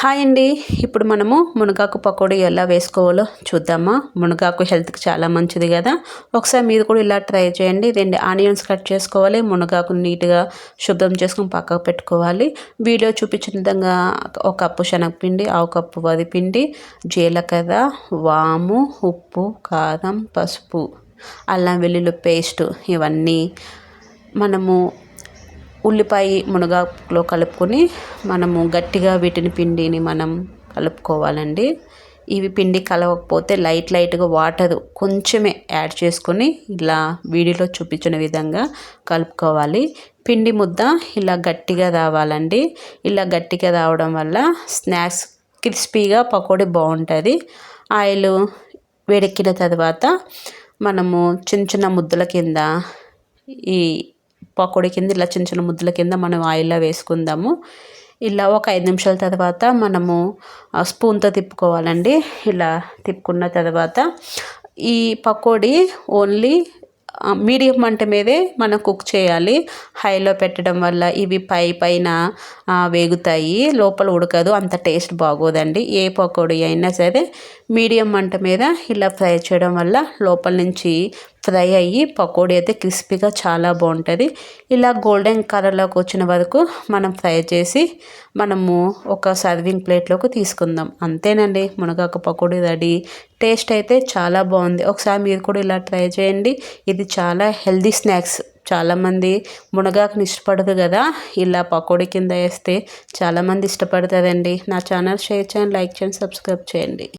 Hi అండి. ఇప్పుడు మనము మునగాకు పకోడీ ఎలా వేసుకోవాలో చూద్దామా. మునగాకు హెల్త్కి చాలా మంచిది కదా. ఒకసారి మీరు కూడా ఇలా ట్రై చేయండి. రెండు ఆనియన్స్ కట్ చేసుకోవాలి. మునగాకు నీట్గా శుభ్రం చేసుకుని పక్కకు పెట్టుకోవాలి. వీడియో చూపించిన విధంగా ఒక కప్పు శనగపిండి ఆవు కప్పు వదిపిండి జీలకర్ర వాము ఉప్పు కారం పసుపు అల్లం వెల్లుల్లి పేస్ట్ ఇవన్నీ మనము ఉల్లిపాయ మునగాకులో కలుపుకొని మనము గట్టిగా వీటిని పిండిని మనం కలుపుకోవాలండి. ఇవి పిండి కలవకపోతే లైట్ లైట్గా వాటర్ కొంచెమే యాడ్ చేసుకొని ఇలా వీడియోలో చూపించిన విధంగా కలుపుకోవాలి. పిండి ముద్ద ఇలా గట్టిగా రావాలండి. ఇలా గట్టిగా రావడం వల్ల స్నాక్స్ క్రిస్పీగా పకోడీ బాగుంటుంది. ఆయిల్ వేడెక్కిన తర్వాత మనము చిన్న చిన్న ముద్దల కింద ఈ పకోడీ కింద ఇలా చిన్న చిన్న ముద్దల కింద మనం ఆయిల్లో వేసుకుందాము. ఇలా ఒక ఐదు నిమిషాల తర్వాత మనము స్పూన్తో తిప్పుకోవాలండి. ఇలా తిప్పుకున్న తర్వాత ఈ పకోడీ ఓన్లీ మీడియం మంట మీదే మనం కుక్ చేయాలి. హైలో పెట్టడం వల్ల ఇవి పై పైన వేగుతాయి. లోపల ఉడకదు. అంత టేస్ట్ బాగోదండి. ఏ పకోడీ అయినా సరే మీడియం మంట మీద ఇలా ఫ్రై చేయడం వల్ల లోపల నుంచి ఫ్రై అయ్యి పకోడీ అయితే క్రిస్పీగా చాలా బాగుంటుంది. ఇలా గోల్డెన్ కలర్లోకి వచ్చిన వరకు మనం ఫ్రై చేసి మనము ఒక సర్వింగ్ ప్లేట్లోకి తీసుకుందాం. అంతేనండి. మునగాకు పకోడీ రెడీ. టేస్ట్ అయితే చాలా బాగుంది. ఒకసారి మీరు కూడా ఇలా ట్రై చేయండి. ఇది చాలా హెల్దీ స్నాక్స్. చాలామంది మునగాకుని ఇష్టపడదు కదా. ఇలా పకోడీ కింద వేస్తే చాలామంది ఇష్టపడతారండి. నా ఛానల్ షేర్ చేయండి లైక్ చేయండి సబ్స్క్రైబ్ చేయండి.